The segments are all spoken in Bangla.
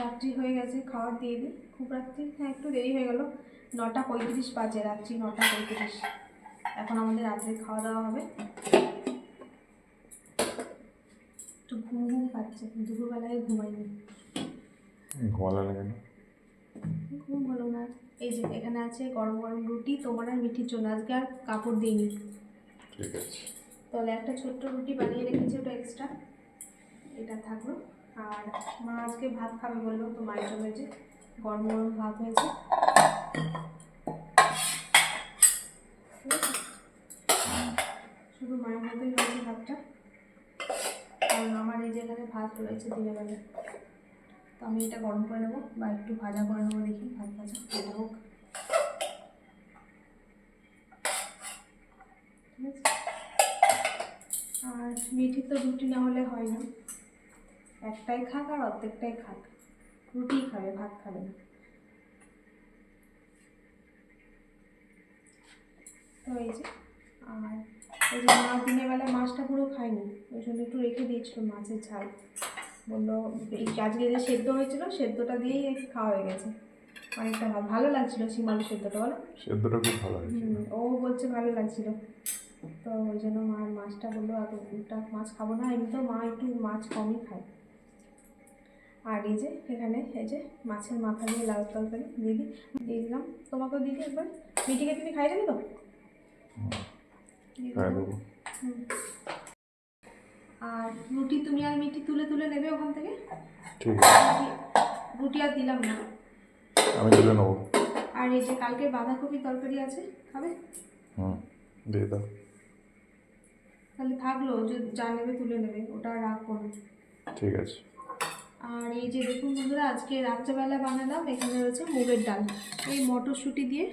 রাত্রি হয়ে গেছে খাবার দিয়ে দিই খুব রাত্রি হ্যাঁ একটু দেরি হয়ে গেল। নটা পঁয়ত্রিশ বাজে রাত্রি নটা পঁয়ত্রিশ। এখন আমাদের রাত্রে খাওয়া দাওয়া হবে। একটু ঘুম ঘুম পাচ্ছে দুপুরবেলায় ঘুমাইনি। লাগে না ঘুম হলো না। এই যে এখানে আছে গরম গরম রুটি তোমার আর মিঠির জন্য। আজকে আর কাপড় দিইনি। ঠিক আছে। তাহলে একটা ছোট্ট রুটি বানিয়ে রেখেছি ওটা এক্সট্রা এটা থাকল। আর মা আজকে ভাত খাবে বলল, তো মায়ের জন্য যে গরম গরম ভাত হয়েছে? শুধু মায়ের মতোই হয়েছে ভাতটা। কারণ আমার এই জায়গায় ভাত রয়েছে দিনের বেলা। তো আমি এটা গরম করে নেব বা একটু ভাজা করে নেব দেখি, ভাত ভাজা এটা হোক। আর মিঠি তো রুটি না হলে হয় না। একটাই খাক আর অর্ধেকটাই খাক। রুটি খাবে ভাত খাবে না। তো এই যে আর এই যে মা দিনের বেলা মাছটা পুরো খায়নি ওই জন্য একটু রেখে দিয়েছিল মাছের ঝাল। বলল এই আজকে যে সেদ্ধ হয়েছিল সেদ্ধটা দিয়েই খাওয়া হয়ে গেছে। অনেকটা ভালো ভালো লাগছিল শিমালু সেদ্ধটা বলো। সেদ্ধটা খুব ভালো ও বলছে ভালো লাগছিল। তো ওই জন্য মা মাছটা বলল এতটা মাছ খাব না। এমনিতেও মা একটু মাছ কমই খায়। আর এই যে এখানে এই যে মাছের মাথা দিয়ে লাল তরকারি দিয়ে দিই দিয়ে দিলাম। তোমাকেও দিদি একবার? মিটিকে তুমি খাই দেবে তো? হ্যাঁ। আর রুটি তুমি আর মিটি তুলে তুলে নেবে ওখান থেকে? ঠিক আছে। রুটি- আর দিলাম না। আমি তুলে নেব। আর এই যে কালকে বাঁধাকপি তরকারি আছে খাবে? হুম দিয়ে দাও। তাহলে থাকল যে যা নেবে তুলে নেবে ওটা রাখব ঠিক আছে। আর এই যে দেখুন বন্ধুরা আজকে রাত্রেবেলা বানালাম এখানে রয়েছে মুগের ডাল। এই মটরশুঁটি দিয়ে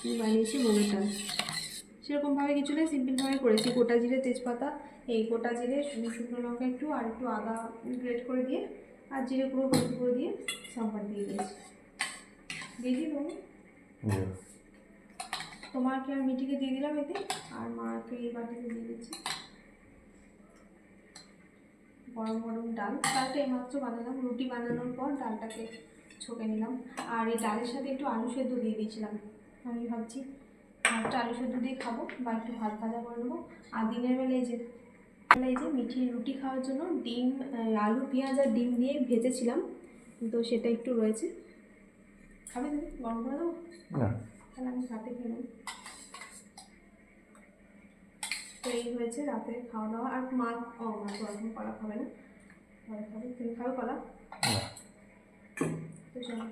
আমি বানিয়েছি মুগের ডাল। সেরকমভাবে কিছু নেই সিম্পলভাবে করেছি। গোটা জিরে তেজপাতা এই গোটা জিরে শুকনো শুকনো লঙ্কা একটু আর একটু আদা গ্রেট করে দিয়ে আর জিরে গুঁড়ো হলুদ গুঁড়ো দিয়ে সম্বার দিয়ে দিয়েছি। দিয়ে দিই বাবু দিয়ে দাও। তোমাকে আর মিটিকে দিয়ে দিলাম এতে আর মাকে এই বাটিতে দিয়ে দিচ্ছি। গরম গরম ডাল। ডালটা এইমাত্র বানালাম রুটি বানানোর পর ডালটাকে ছকে নিলাম। আর এই ডালের সাথে একটু আলু সেদ্ধ দিয়ে দিয়েছিলাম। আমি ভাবছি ভাতটা আলু সেদ্ধ দিয়ে খাব বা একটু ভাত ভাজা করে নেব। আর দিনের বেলা এই যে এই যে মিঠির রুটি খাওয়ার জন্য ডিম আলু পেঁয়াজ আর ডিম দিয়ে ভেজেছিলাম। তো সেটা একটু রয়েছে। খাবে তুমি? গরম করে দেবো? তাহলে আমি রাতে খেয়ে নেব তো এই হয়েছে রাতে খাওয়া দাওয়া আর মা ও মা তো এখন কলা খাবে না। কলা খাবে তুমি খাবে কলা? তো চলো।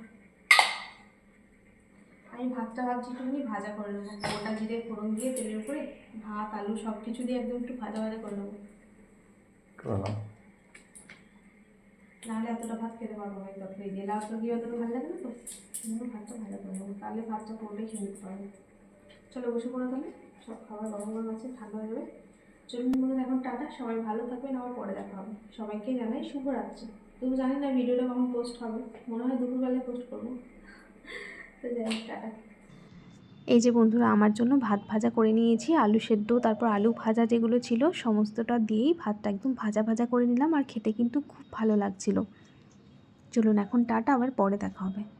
আমি ভাতটা ভাবছি একটুখানি ভাজা করে নেব। গোটা জিরে ফোড়ন দিয়ে তেলের উপরে ভাত আলু সব কিছু দিয়ে একদম একটু ভাজা ভাজা করে নেব। নাহলে এতটা ভাত খেতে পারব না। এই তরকারি দিয়ে। লাউ অতটা ভালো লাগে না তো? ভাতটা ভাজা করে নেব। তাহলে ভাতটা পড়লেই খেয়ে নিতে পারব। চলো বসে পড়ো তাহলে। সব খাবার গরম গরম আছে, ঠান্ডা হয়ে যাবে। চলুন বন্ধুরা, এখন টাটা। সবাই ভালো থাকবেন, আবার পরে দেখা হবে। সবাইকে জানাই শুভরাত্রি। তবু জানি না ভিডিওটা কখন পোস্ট হবে। মনে হয় দুপুরবেলায় পোস্ট করব। তো যাই, টাটা। এই যে বন্ধুরা, আমার জন্য ভাত ভাজা করে নিয়েছি, আলু সেদ্ধ, তারপর আলু ভাজা যেগুলো ছিল, সমস্তটা দিয়েই ভাতটা একদম ভাজা ভাজা করে নিলাম, আর খেতে কিন্তু খুব ভালো লাগছিল। চলুন এখন টাটা, আবার পরে দেখা হবে।